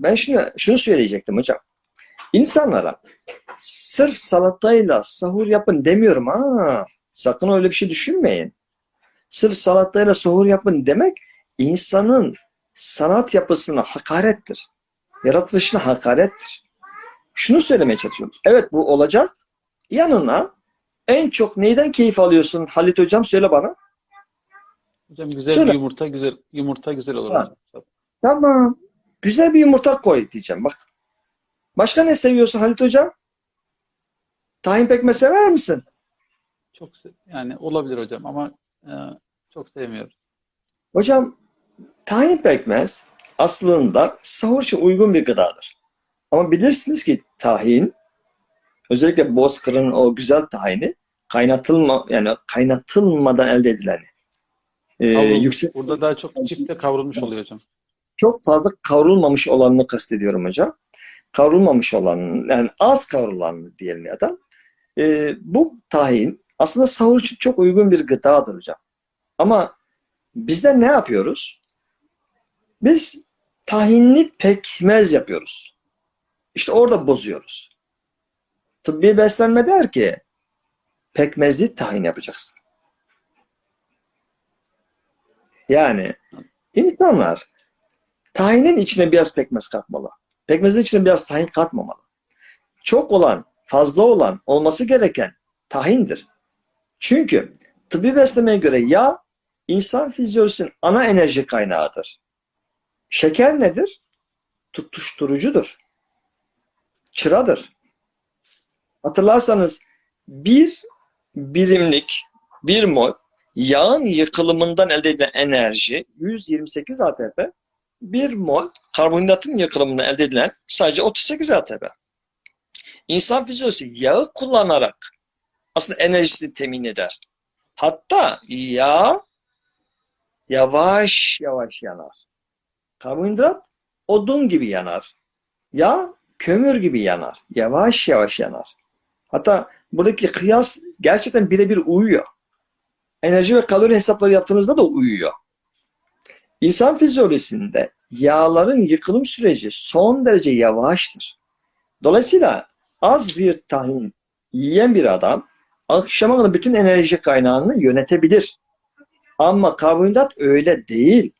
ben şimdi şunu söyleyecektim hocam. İnsanlara sırf salatayla sahur yapın demiyorum ha. Sakın öyle bir şey düşünmeyin. Sırf salatayla sahur yapın demek insanın sanat yapısına hakarettir. Yaratılışına hakarettir. Şunu söylemeye çalışıyorum. Evet bu olacak. Yanına en çok neyden keyif alıyorsun Halit Hocam? Söyle bana. Hocam güzel Söyle. bir yumurta güzel yumurta güzel olur Ha. Tamam. Güzel bir yumurta koy diyeceğim. Bak. Başka ne seviyorsun Halit Hocam? Tahin pekmez sever misin? Çok yani olabilir hocam ama e, çok sevmiyoruz. Hocam tahin pekmez aslında sahur için uygun bir gıdadır. Ama bilirsiniz ki tahin özellikle Bozkır'ın o güzel tahini kaynatılma yani kaynatılmadan elde edilen e, Kavrul- yüksek Burada daha çok çifte kavrulmuş oluyor hocam. Çok fazla kavrulmamış olanını kastediyorum hocam. Kavrulmamış olan, yani az kavrulanını diyelim ya da. Ee, bu tahin aslında sahur için çok uygun bir gıdadır hocam. Ama bizler ne yapıyoruz? Biz tahinli pekmez yapıyoruz. İşte orada bozuyoruz. Tıbbi beslenme der ki pekmezli tahin yapacaksın. Yani insanlar Tahinin içine biraz pekmez katmalı. Pekmezin içine biraz tahin katmamalı. Çok olan, fazla olan, olması gereken tahindir. Çünkü tıbbi beslemeye göre yağ insan fizyolojisinin ana enerji kaynağıdır. Şeker nedir? Tutuşturucudur. Çıradır. Hatırlarsanız bir birimlik, bir mol yağın yıkılımından elde edilen enerji 128 ATP, bir mol karbonhidratın yakılımından elde edilen sadece 38 ATP. İnsan fizyolojisi yağı kullanarak aslında enerjisini temin eder. Hatta yağ yavaş yavaş yanar. Karbonhidrat odun gibi yanar. Yağ kömür gibi yanar. Yavaş yavaş yanar. Hatta buradaki kıyas gerçekten birebir uyuyor. Enerji ve kalori hesapları yaptığınızda da uyuyor. İnsan fizyolojisinde yağların yıkılım süreci son derece yavaştır. Dolayısıyla az bir tahin yiyen bir adam akşama kadar bütün enerji kaynağını yönetebilir. Ama karbonhidrat öyle değil.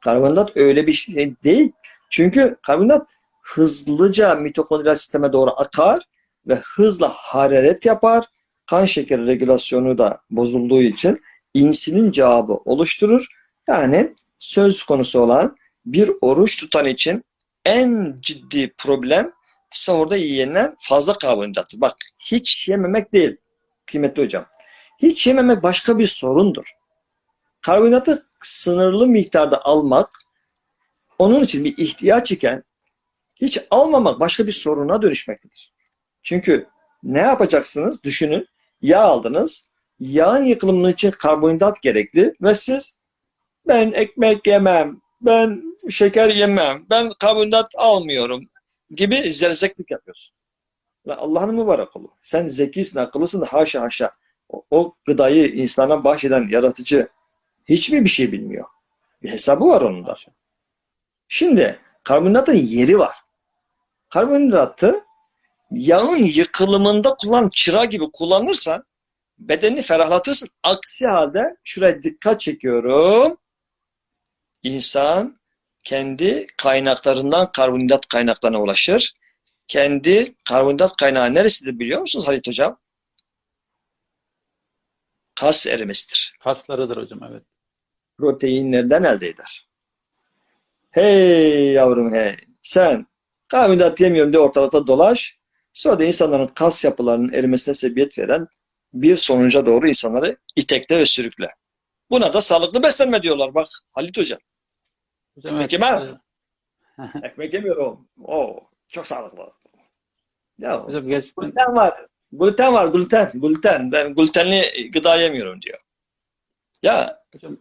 Karbonhidrat öyle bir şey değil. Çünkü karbonhidrat hızlıca mitokondriyal sisteme doğru akar ve hızla hararet yapar. Kan şekeri regülasyonu da bozulduğu için insülin cevabı oluşturur. Yani söz konusu olan bir oruç tutan için en ciddi problem sahurda yiyenen fazla karbonhidrattır. Bak hiç yememek değil kıymetli hocam. Hiç yememek başka bir sorundur. Karbonhidratı sınırlı miktarda almak onun için bir ihtiyaç iken hiç almamak başka bir soruna dönüşmektedir. Çünkü ne yapacaksınız? Düşünün. Yağ aldınız. Yağın yıkılımı için karbonhidrat gerekli ve siz ben ekmek yemem, ben şeker yemem, ben karbonhidrat almıyorum gibi zerzeklik yapıyorsun. Allah'ın mübarek kulu. Sen zekisin, akıllısın haşa haşa. O, o gıdayı insana bahşeden yaratıcı hiç mi bir şey bilmiyor? Bir hesabı var onun da. Şimdi karbonhidratın yeri var. Karbonhidratı yağın yıkılımında kullan çıra gibi kullanırsan bedenini ferahlatırsın. Aksi halde şuraya dikkat çekiyorum. İnsan kendi kaynaklarından karbonhidrat kaynaklarına ulaşır. Kendi karbonhidrat kaynağı neresidir biliyor musunuz Halit Hocam? Kas erimesidir. Kaslarıdır hocam evet. Proteinlerden elde eder. Hey yavrum hey. Sen karbonhidrat yemiyorum diye ortalıkta dolaş. Sonra da insanların kas yapılarının erimesine sebebiyet veren bir sonuca doğru insanları itekle ve sürükle. Buna da sağlıklı beslenme diyorlar bak Halit Hocam. Hocam Ekmek yemem. Ekmek yemiyorum. Oo, çok sağlıklı. Ya Hocam gluten var. Gluten var gluten. Gluten. Ben glutenli gıda yemiyorum diyor. Ya hocam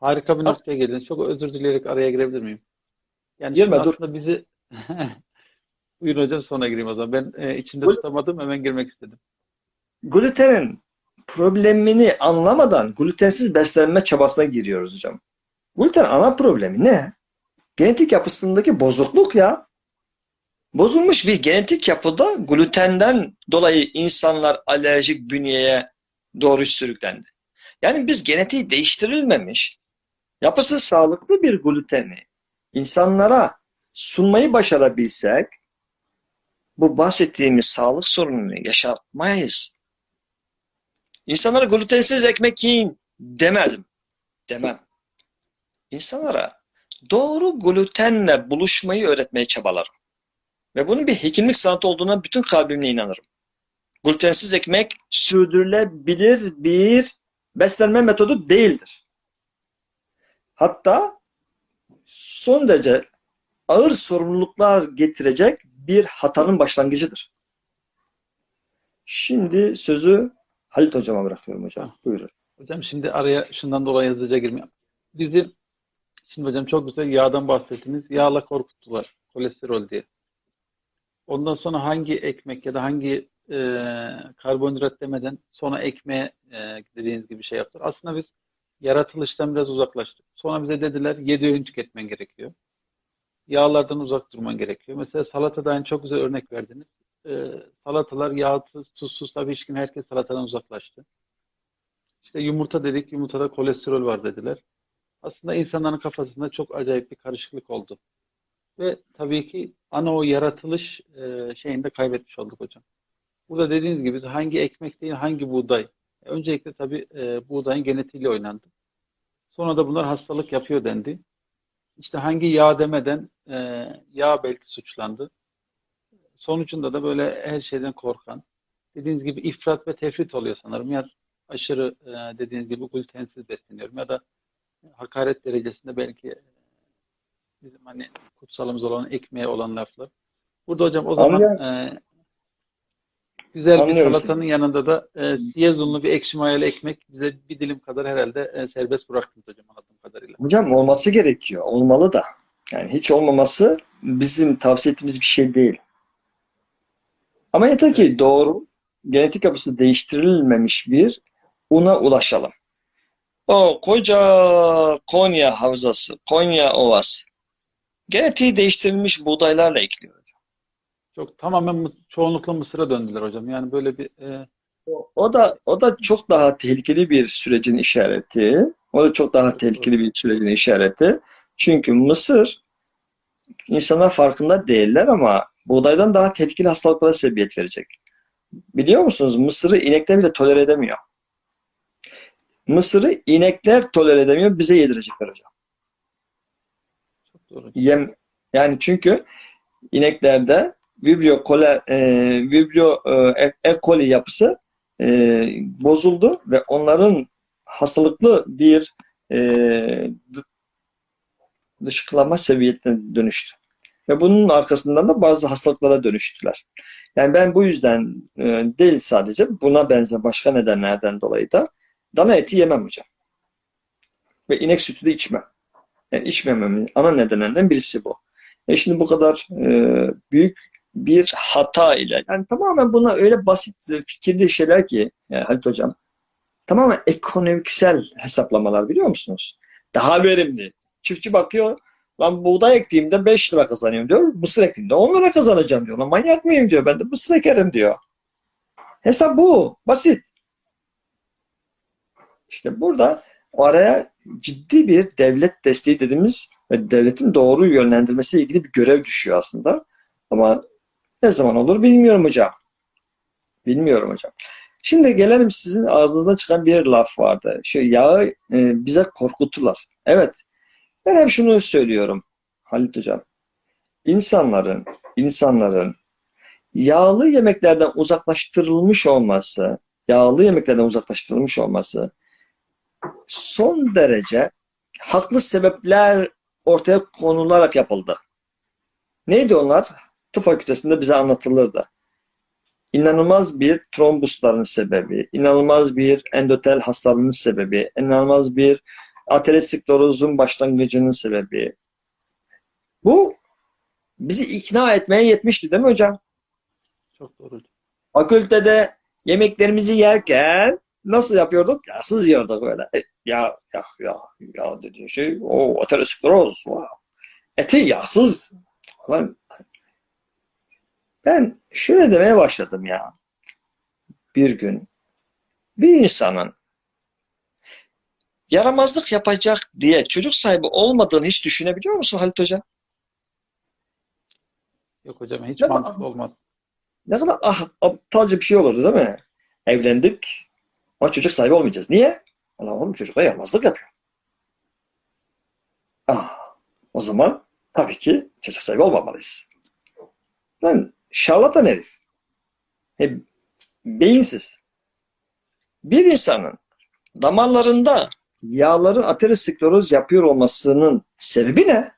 harika bir noktaya geldiniz. Çok özür dileyerek araya girebilir miyim? Yani Girme, dur. aslında bizi Buyurun hocam sonra gireyim o zaman. Ben e, içinde Buyur. tutamadım hemen girmek istedim. glutenin problemini anlamadan glutensiz beslenme çabasına giriyoruz hocam. Gluten ana problemi ne? Genetik yapısındaki bozukluk ya. Bozulmuş bir genetik yapıda glutenden dolayı insanlar alerjik bünyeye doğru sürüklendi. Yani biz genetiği değiştirilmemiş, yapısı sağlıklı bir gluteni insanlara sunmayı başarabilsek bu bahsettiğimiz sağlık sorununu yaşatmayız. İnsanlara glutensiz ekmek yiyin demedim. Demem. İnsanlara doğru glutenle buluşmayı öğretmeye çabalarım. Ve bunun bir hekimlik sanatı olduğuna bütün kalbimle inanırım. Glutensiz ekmek sürdürülebilir bir beslenme metodu değildir. Hatta son derece ağır sorumluluklar getirecek bir hatanın başlangıcıdır. Şimdi sözü Halit Hocam'a bırakıyorum hocam. Buyurun. Hocam şimdi araya şundan dolayı hızlıca girmeyeyim. Bizi şimdi hocam çok güzel yağdan bahsettiniz. Yağla korkuttular. Kolesterol diye. Ondan sonra hangi ekmek ya da hangi e, karbonhidrat demeden sonra ekmeğe e, dediğiniz gibi şey yaptılar. Aslında biz yaratılıştan biraz uzaklaştık. Sonra bize dediler 7 öğün tüketmen gerekiyor. Yağlardan uzak durman gerekiyor. Mesela salatadan çok güzel örnek verdiniz. E, salatalar yağsız, tuzsuz tabii kim herkes salatadan uzaklaştı. İşte yumurta dedik, yumurtada kolesterol var dediler. Aslında insanların kafasında çok acayip bir karışıklık oldu. Ve tabii ki ana o yaratılış e, şeyini kaybetmiş olduk hocam. Burada dediğiniz gibi hangi ekmek değil, hangi buğday. Öncelikle tabii e, buğdayın genetiğiyle oynandı. Sonra da bunlar hastalık yapıyor dendi. İşte hangi yağ demeden e, yağ belki suçlandı. Sonucunda da böyle her şeyden korkan. Dediğiniz gibi ifrat ve tefrit oluyor sanırım. Ya aşırı e, dediğiniz gibi glutensiz besleniyorum ya da hakaret derecesinde belki bizim hani kutsalımız olan ekmeğe olan laflar. Burada hocam o zaman e, güzel bir Anlıyorum salatanın yanında da e, siyez unlu bir ekşi mayalı ekmek bize bir dilim kadar herhalde e, serbest bıraktınız hocam anladığım kadarıyla. Hocam olması gerekiyor. Olmalı da. Yani hiç olmaması bizim tavsiye ettiğimiz bir şey değil. Ama yeter ki doğru genetik yapısı değiştirilmemiş bir una ulaşalım. O koca Konya havzası, Konya Ovası genetiği değiştirilmiş buğdaylarla ekliyor. Çok tamamen çoğunlukla Mısır'a döndüler hocam. Yani böyle bir e, O o da o da çok daha tehlikeli bir sürecin işareti. O da çok daha tehlikeli bir sürecin işareti. Çünkü Mısır insanlar farkında değiller ama buğdaydan daha tehlikeli hastalıklara sebebiyet verecek. Biliyor musunuz? Mısır'ı inekler bile tolere edemiyor. Mısır'ı inekler tolere edemiyor, bize yedirecekler hocam. çok doğru. Yem, yani çünkü ineklerde Vibrio, kole, e, Vibrio e, E. coli yapısı e, bozuldu ve onların hastalıklı bir e, dı- dışkılama seviyesine dönüştü. Ve bunun arkasından da bazı hastalıklara dönüştüler. Yani ben bu yüzden e, değil sadece buna benzer başka nedenlerden dolayı da dana eti yemem hocam. Ve inek sütü de içmem. Yani içmememin ana nedenlerinden birisi bu. E şimdi bu kadar e, büyük bir hata ile yani tamamen buna öyle basit e, fikirli şeyler ki yani Halit Hocam tamamen ekonomiksel hesaplamalar biliyor musunuz? Daha verimli. Çiftçi bakıyor lan buğday ektiğimde 5 lira kazanıyorum diyor. Mısır ektiğimde 10 lira kazanacağım diyor. Lan manyak mıyım diyor. Ben de mısır ekerim diyor. Hesap bu. Basit. İşte burada araya ciddi bir devlet desteği dediğimiz ve devletin doğru yönlendirmesiyle ilgili bir görev düşüyor aslında. Ama ne zaman olur bilmiyorum hocam. Bilmiyorum hocam. Şimdi gelelim sizin ağzınızdan çıkan bir laf vardı. Şu yağı e, bize korkuttular. Evet. Ben hep şunu söylüyorum Halit hocam. İnsanların, insanların yağlı yemeklerden uzaklaştırılmış olması, yağlı yemeklerden uzaklaştırılmış olması son derece haklı sebepler ortaya konularak yapıldı. Neydi onlar? Tıp fakültesinde bize anlatılırdı. İnanılmaz bir trombusların sebebi, inanılmaz bir endotel hastalığının sebebi, inanılmaz bir aterosklerozun başlangıcının sebebi. Bu bizi ikna etmeye yetmişti değil mi hocam? Çok doğru. Fakültede yemeklerimizi yerken nasıl yapıyorduk? Yağsız yiyorduk böyle. E, Ya, ya, ya, ya dediğin şey o ateroskleroz. Wow. Eti yağsız falan. Ben şöyle demeye başladım ya. Bir gün bir insanın yaramazlık yapacak diye çocuk sahibi olmadığını hiç düşünebiliyor musun Halit Hoca? Yok hocam hiç Ya- mantıklı olmaz. Ne kadar ah, aptalca bir şey olurdu değil mi? Evlendik ama çocuk sahibi olmayacağız. Niye? Allah oğlum çocuklar yaramazlık yapıyor. Ah, o zaman tabii ki çocuk sahibi olmamalıyız. Lan şarlatan herif. E, beyinsiz. Bir insanın damarlarında yağların ateroskleroz yapıyor olmasının sebebi ne?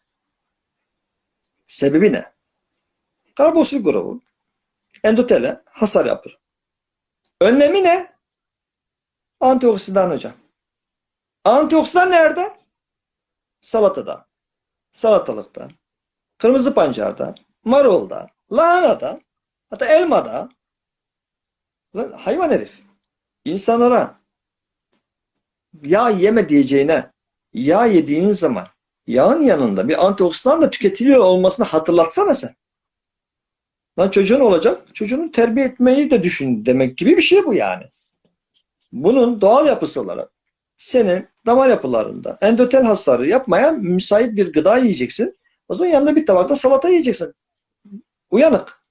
Sebebi ne? Karboksül grubu endotele hasar yapar. Önlemi ne? Antioksidan hocam. Antioksidan nerede? Salatada, salatalıkta, kırmızı pancarda, marulda, lahanada, hatta elmada. Lan hayvan herif. İnsanlara yağ yeme diyeceğine yağ yediğin zaman yağın yanında bir antioksidan da tüketiliyor olmasını hatırlatsana sen. Lan çocuğun olacak. Çocuğunu terbiye etmeyi de düşün demek gibi bir şey bu yani. Bunun doğal yapısı olarak senin damar yapılarında endotel hasarı yapmaya müsait bir gıda yiyeceksin. O zaman yanında bir tabakta salata yiyeceksin. Uyanık.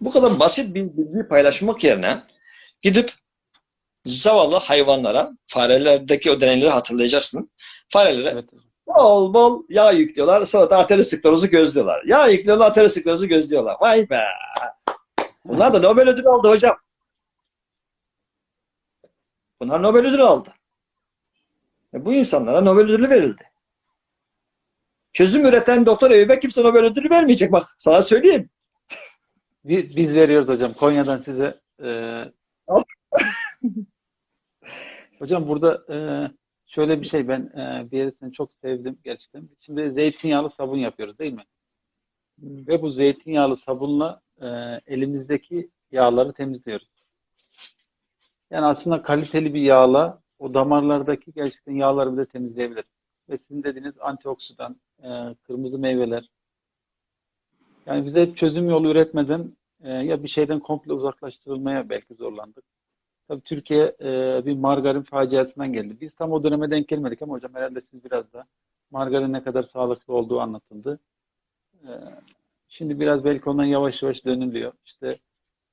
Bu kadar basit bir bilgiyi paylaşmak yerine gidip zavallı hayvanlara, farelerdeki o deneyleri hatırlayacaksın. Farelere Evet. Bol bol yağ yüklüyorlar. Sonra da aterosklerozu gözlüyorlar. Yağ yüklüyorlar, aterosklerozu gözlüyorlar. Vay be! Bunlar da Nobel ödülü aldı hocam. Bunlar Nobel ödülü aldı. E bu insanlara Nobel ödülü verildi. Çözüm üreten doktor Eyüp'e kimse Nobel ödülü vermeyecek bak. Sana söyleyeyim. Biz, biz veriyoruz hocam. Konya'dan size e, hocam burada e, şöyle bir şey ben e, bir yerisini çok sevdim gerçekten. Şimdi zeytinyağlı sabun yapıyoruz değil mi? Ve bu zeytinyağlı sabunla e, elimizdeki yağları temizliyoruz. Yani aslında kaliteli bir yağla o damarlardaki gerçekten yağları bile temizleyebilir. Ve sizin dediğiniz antioksidan, e, kırmızı meyveler. Yani bize çözüm yolu üretmeden e, ya bir şeyden komple uzaklaştırılmaya belki zorlandık. Tabii Türkiye e, bir margarin faciasından geldi. Biz tam o döneme denk gelmedik ama hocam herhalde siz biraz da margarin ne kadar sağlıklı olduğu anlatıldı. E, şimdi biraz belki ondan yavaş yavaş dönülüyor. İşte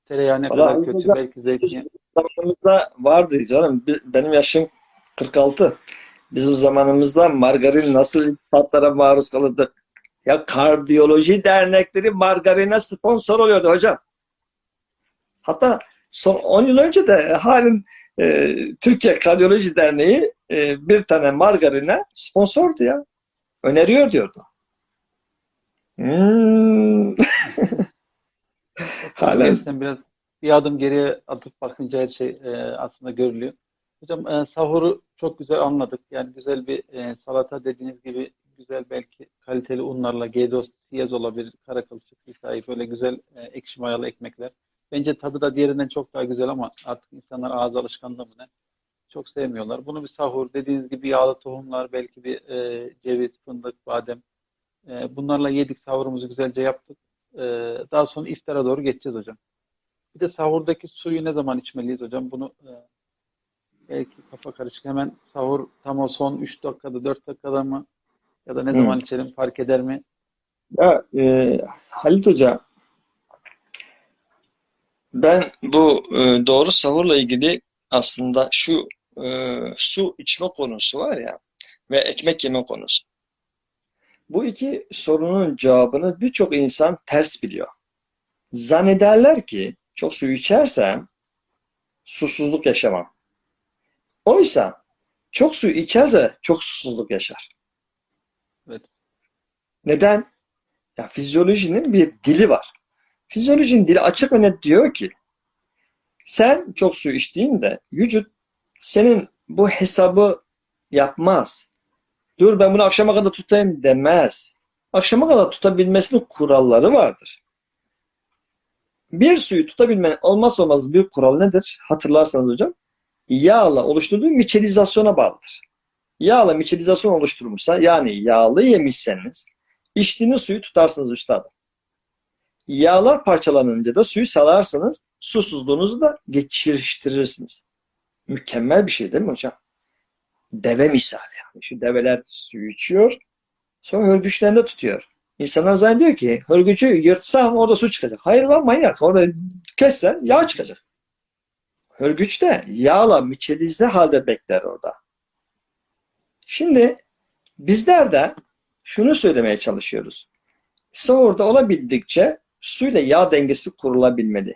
tereyağı ne Vallahi kadar kötü, hocam, belki zeytinyağı. zamanımızda vardı canım. Benim yaşım 46. Bizim zamanımızda margarin nasıl tatlara maruz kalırdık? Ya kardiyoloji dernekleri margarine sponsor oluyordu hocam. Hatta son 10 yıl önce de halen e, Türkiye Kardiyoloji Derneği e, bir tane margarine sponsordu ya. Öneriyor diyordu. Hmm. Halen Gerçekten biraz bir adım geriye atıp bakınca her şey e, aslında görülüyor. Hocam e, sahuru çok güzel anladık. Yani güzel bir e, salata dediğiniz gibi güzel belki kaliteli unlarla G-dost, siyaz olabilir, kara kılçık, sahip böyle güzel e, ekşi mayalı ekmekler. Bence tadı da diğerinden çok daha güzel ama artık insanlar ağız alışkanlığı mı ne? Çok sevmiyorlar. Bunu bir sahur, dediğiniz gibi yağlı tohumlar, belki bir e, ceviz, fındık, badem. E, bunlarla yedik, sahurumuzu güzelce yaptık. E, daha sonra iftara doğru geçeceğiz hocam. Bir de sahurdaki suyu ne zaman içmeliyiz hocam? Bunu e, belki kafa karışık. Hemen sahur tam o son 3 dakikada, 4 dakikada mı? Ya da ne Hı. zaman içelim fark eder mi? Ya e, Halit Hoca ben bu e, doğru sahurla ilgili aslında şu e, su içme konusu var ya ve ekmek yeme konusu. Bu iki sorunun cevabını birçok insan ters biliyor. Zannederler ki çok su içersem susuzluk yaşamam. Oysa çok su içerse çok susuzluk yaşar. Evet. Neden? Ya fizyolojinin bir dili var. Fizyolojinin dili açık ve net diyor ki sen çok su içtiğinde vücut senin bu hesabı yapmaz. Dur ben bunu akşama kadar tutayım demez. Akşama kadar tutabilmesinin kuralları vardır. Bir suyu tutabilmenin olmazsa olmaz bir kural nedir? Hatırlarsanız hocam. Yağla oluşturduğu miçelizasyona bağlıdır. yağla miçelizasyon oluşturmuşsa yani yağlı yemişseniz içtiğiniz suyu tutarsınız üstadım. Yağlar parçalanınca da suyu salarsanız susuzluğunuzu da geçiştirirsiniz. Mükemmel bir şey değil mi hocam? Deve misali yani. Şu develer suyu içiyor sonra hörgüçlerinde tutuyor. İnsanlar zannediyor ki hörgücü yırtsam orada su çıkacak. Hayır lan manyak. Orada kessen yağ çıkacak. Hörgüç de yağla miçelize halde bekler orada. Şimdi bizler de şunu söylemeye çalışıyoruz. Sahurda olabildikçe suyla yağ dengesi kurulabilmeli.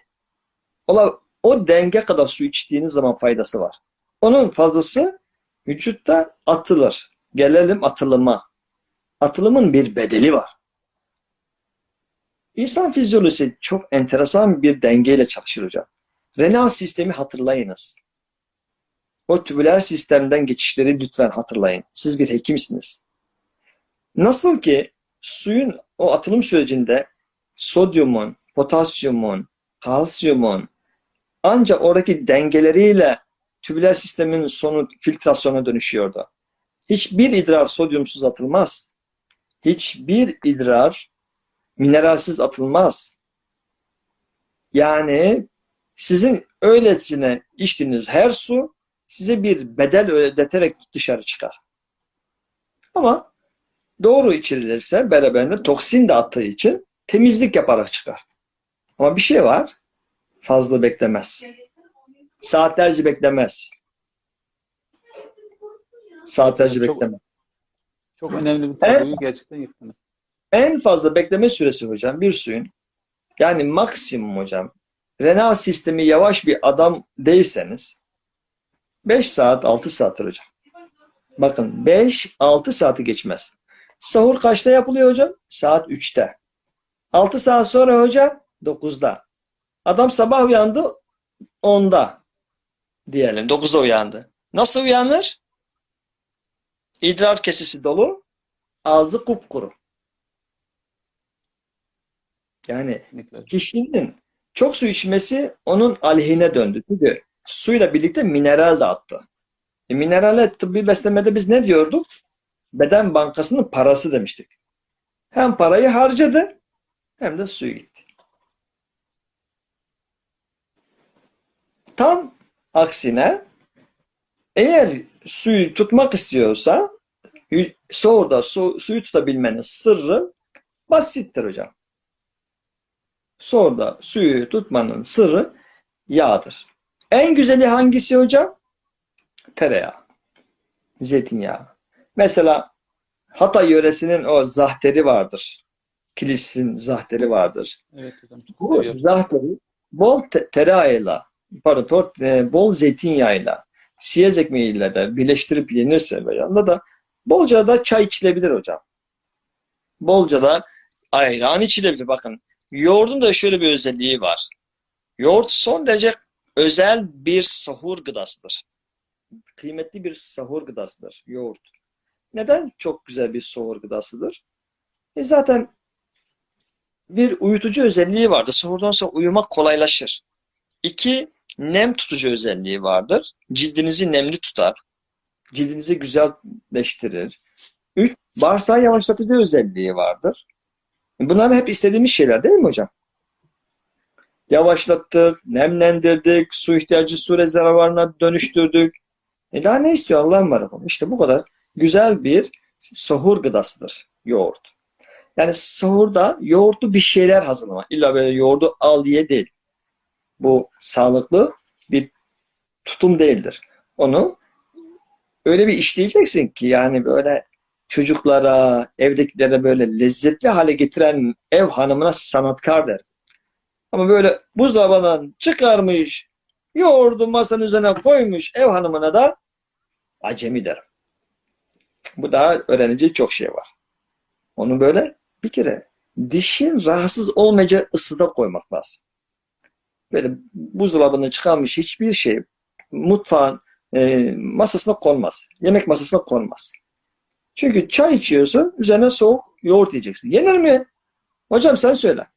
Ola, o denge kadar su içtiğiniz zaman faydası var. Onun fazlası vücutta atılır. Gelelim atılıma. Atılımın bir bedeli var. İnsan fizyolojisi çok enteresan bir dengeyle çalışır hocam. Renal sistemi hatırlayınız. O tübüler sistemden geçişleri lütfen hatırlayın. Siz bir hekimsiniz. Nasıl ki suyun o atılım sürecinde sodyumun, potasyumun, kalsiyumun ancak oradaki dengeleriyle tübüler sistemin sonu filtrasyona dönüşüyordu. Hiçbir idrar sodyumsuz atılmaz. Hiçbir idrar mineralsiz atılmaz. Yani sizin öylesine içtiğiniz her su size bir bedel ödeterek dışarı çıkar. Ama doğru içirilirse beraberinde toksin de attığı için temizlik yaparak çıkar. Ama bir şey var. Fazla beklemez. Saatlerce beklemez. Saatlerce Çok- beklemez. Çok önemli bir tabuyu gerçekten yıktınız. En fazla bekleme süresi hocam bir suyun yani maksimum hocam renal sistemi yavaş bir adam değilseniz 5 saat 6 saattir hocam. Bakın 5-6 saati geçmez. Sahur kaçta yapılıyor hocam? Saat 3'te. 6 saat sonra hocam 9'da. Adam sabah uyandı 10'da diyelim 9'da uyandı. Nasıl uyanır? İdrar kesisi dolu, ağzı kupkuru. Yani kişinin çok su içmesi onun aleyhine döndü. Çünkü suyla birlikte mineral de attı. E, minerale tıbbi beslemede biz ne diyorduk? Beden bankasının parası demiştik. Hem parayı harcadı hem de suyu gitti. Tam aksine eğer suyu tutmak istiyorsa soğuda su, suyu tutabilmenin sırrı basittir hocam. Soğuda suyu tutmanın sırrı yağdır. En güzeli hangisi hocam? Tereyağı. Zeytinyağı. Mesela Hatay yöresinin o zahteri vardır. Kilis'in zahteri vardır. Evet hocam. Bu seviyorum. zahteri bol te- tereyağıyla, pardon, tor- e, bol zeytinyağıyla, siyez ekmeğiyle de birleştirip yenirse ve yanında da bolca da çay içilebilir hocam. Bolca da ayran içilebilir. Bakın yoğurdun da şöyle bir özelliği var. Yoğurt son derece özel bir sahur gıdasıdır. Kıymetli bir sahur gıdasıdır yoğurt. Neden çok güzel bir sahur gıdasıdır? E zaten bir uyutucu özelliği vardır. Sahurdan sonra uyumak kolaylaşır. İki, nem tutucu özelliği vardır. Cildinizi nemli tutar. Cildinizi güzelleştirir. Üç, bağırsağı yavaşlatıcı özelliği vardır. Bunlar hep istediğimiz şeyler değil mi hocam? Yavaşlattık, nemlendirdik, su ihtiyacı su rezervuarına dönüştürdük. E daha ne istiyor Allah'ın var İşte bu kadar güzel bir sahur gıdasıdır yoğurt. Yani sahurda yoğurtlu bir şeyler hazırlama. İlla böyle yoğurdu al ye değil. Bu sağlıklı bir tutum değildir. Onu öyle bir işleyeceksin ki yani böyle çocuklara, evdekilere böyle lezzetli hale getiren ev hanımına sanatkar der. Ama böyle buzdolabından çıkarmış, yoğurdu masanın üzerine koymuş ev hanımına da acemi der. Bu daha öğrenecek çok şey var. Onu böyle bir kere dişin rahatsız olmayacağı ısıda koymak lazım. Böyle buzdolabını çıkarmış hiçbir şey mutfağın e, masasına konmaz. Yemek masasına konmaz. Çünkü çay içiyorsun, üzerine soğuk yoğurt yiyeceksin. Yenir mi? Hocam sen söyle.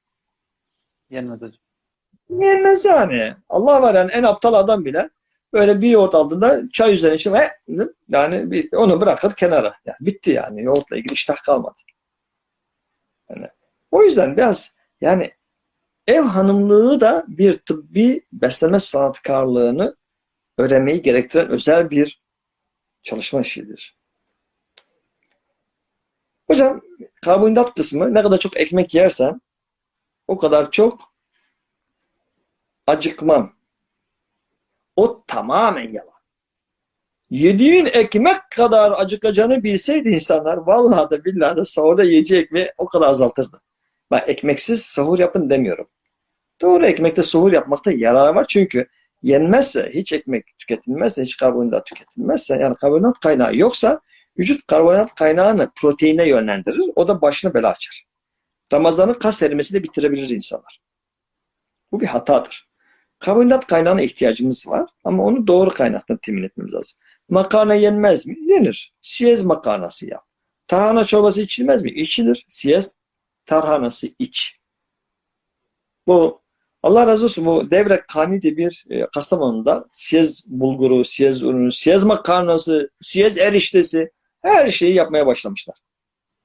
Yenmez hocam. Yenmez yani. Allah var yani en aptal adam bile Böyle bir yoğurt aldığında çay üzerine içim "He!" yani onu bırakır kenara. Yani bitti yani. Yoğurtla ilgili iştah kalmadı. Yani, o yüzden biraz yani ev hanımlığı da bir tıbbi beslenme sanatkarlığını öğrenmeyi gerektiren özel bir çalışma işidir. Hocam karbonhidrat kısmı ne kadar çok ekmek yersen o kadar çok acıkmam. O tamamen yalan. Yediğin ekmek kadar acıkacağını bilseydi insanlar vallahi de billahi de sahurda yiyeceği ekmeği o kadar azaltırdı. Ben ekmeksiz sahur yapın demiyorum. Doğru ekmekte sahur yapmakta yarar var çünkü yenmezse, hiç ekmek tüketilmezse, hiç karbonhidrat tüketilmezse yani karbonhidrat kaynağı yoksa vücut karbonhidrat kaynağını proteine yönlendirir. O da başına bela açar. Ramazan'ı kas erimesiyle bitirebilir insanlar. Bu bir hatadır. Karbonhidrat kaynağına ihtiyacımız var ama onu doğru kaynaktan temin etmemiz lazım. Makarna yenmez mi? Yenir. Siyez makarnası yap. Tarhana çorbası içilmez mi? İçilir. Siyez tarhanası iç. Bu Allah razı olsun bu Devrek Kani diye bir e, Kastamonu'da siyez bulguru, siyez ürünü, siyez makarnası, siyez eriştesi her şeyi yapmaya başlamışlar.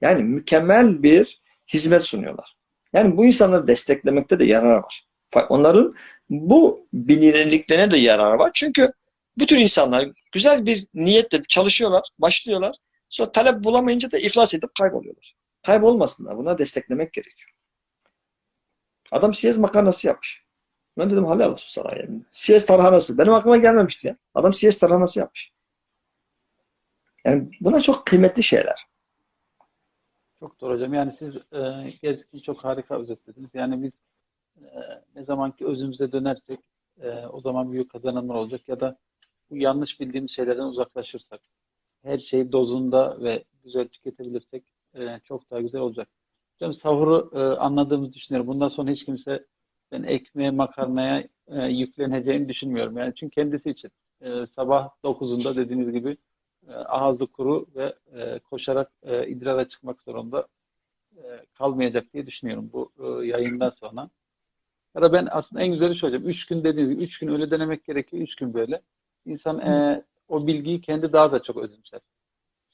Yani mükemmel bir hizmet sunuyorlar. Yani bu insanları desteklemekte de yarar var. Onların bu bilinirliklerine de yarar var. Çünkü bütün insanlar güzel bir niyetle çalışıyorlar, başlıyorlar. Sonra talep bulamayınca da iflas edip kayboluyorlar. Kaybolmasınlar. Buna desteklemek gerekiyor. Adam siyez makarnası yapmış. Ben dedim helal olsun sana yani. Siyez tarhanası. Benim aklıma gelmemişti ya. Adam siyez tarhanası yapmış. Yani buna çok kıymetli şeyler. Çok doğru hocam. Yani siz e, gerçekten çok harika özetlediniz. Yani biz e, ne zamanki özümüze dönersek e, o zaman büyük kazananlar olacak ya da bu yanlış bildiğimiz şeylerden uzaklaşırsak her şeyi dozunda ve güzel tüketebilirsek e, çok daha güzel olacak. Hocam sahuru e, anladığımızı düşünüyorum. Bundan sonra hiç kimse ben ekmeğe, makarnaya e, yükleneceğini düşünmüyorum. Yani çünkü kendisi için e, sabah 9'unda dediğiniz gibi ağzı kuru ve e, koşarak e, idrara çıkmak zorunda e, kalmayacak diye düşünüyorum bu e, yayından sonra. Ya da ben aslında en güzeli şu hocam. Üç gün dediğiniz gibi üç gün öyle denemek gerekiyor. Üç gün böyle. İnsan e, o bilgiyi kendi daha da çok özümser.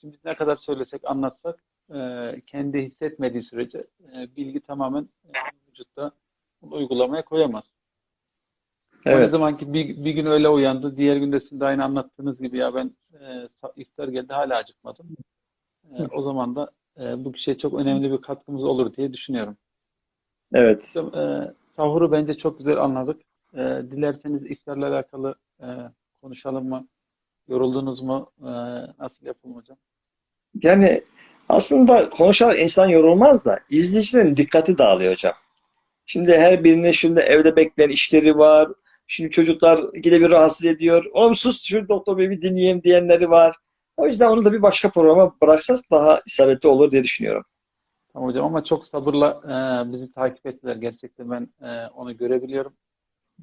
Şimdi ne kadar söylesek, anlatsak e, kendi hissetmediği sürece e, bilgi tamamen e, vücutta uygulamaya koyamaz. Evet. Ne zaman ki bir, bir gün öyle uyandı, diğer günde sizin de aynı anlattığınız gibi ya ben e, iftar geldi hala acıkmadım. E, o zaman da e, bu kişiye çok önemli bir katkımız olur diye düşünüyorum. Evet. E, sahuru bence çok güzel anladık. E, dilerseniz iftarla alakalı e, konuşalım mı? Yoruldunuz mu? E, nasıl yapalım hocam? Yani aslında konuşan insan yorulmaz da izleyicilerin dikkati dağılıyor hocam. Şimdi her birinin şimdi evde bekleyen işleri var. Şimdi çocuklar gide bir rahatsız ediyor. Oğlum sus şu doktor bey bir dinleyeyim diyenleri var. O yüzden onu da bir başka programa bıraksak daha isabetli olur diye düşünüyorum. Tamam hocam ama çok sabırla e, bizi takip ettiler. Gerçekten ben e, onu görebiliyorum.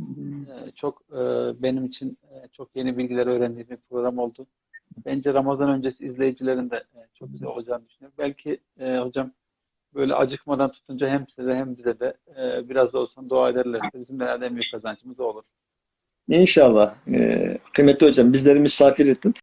E, çok e, benim için e, çok yeni bilgiler öğrendiğim bir program oldu. Bence Ramazan öncesi izleyicilerin de e, çok güzel olacağını düşünüyorum. Belki e, hocam böyle acıkmadan tutunca hem size hem bize de e, biraz da olsun dua ederlerse bizim herhalde en büyük kazancımız olur. İnşallah. Ee, kıymetli hocam bizleri misafir ettin.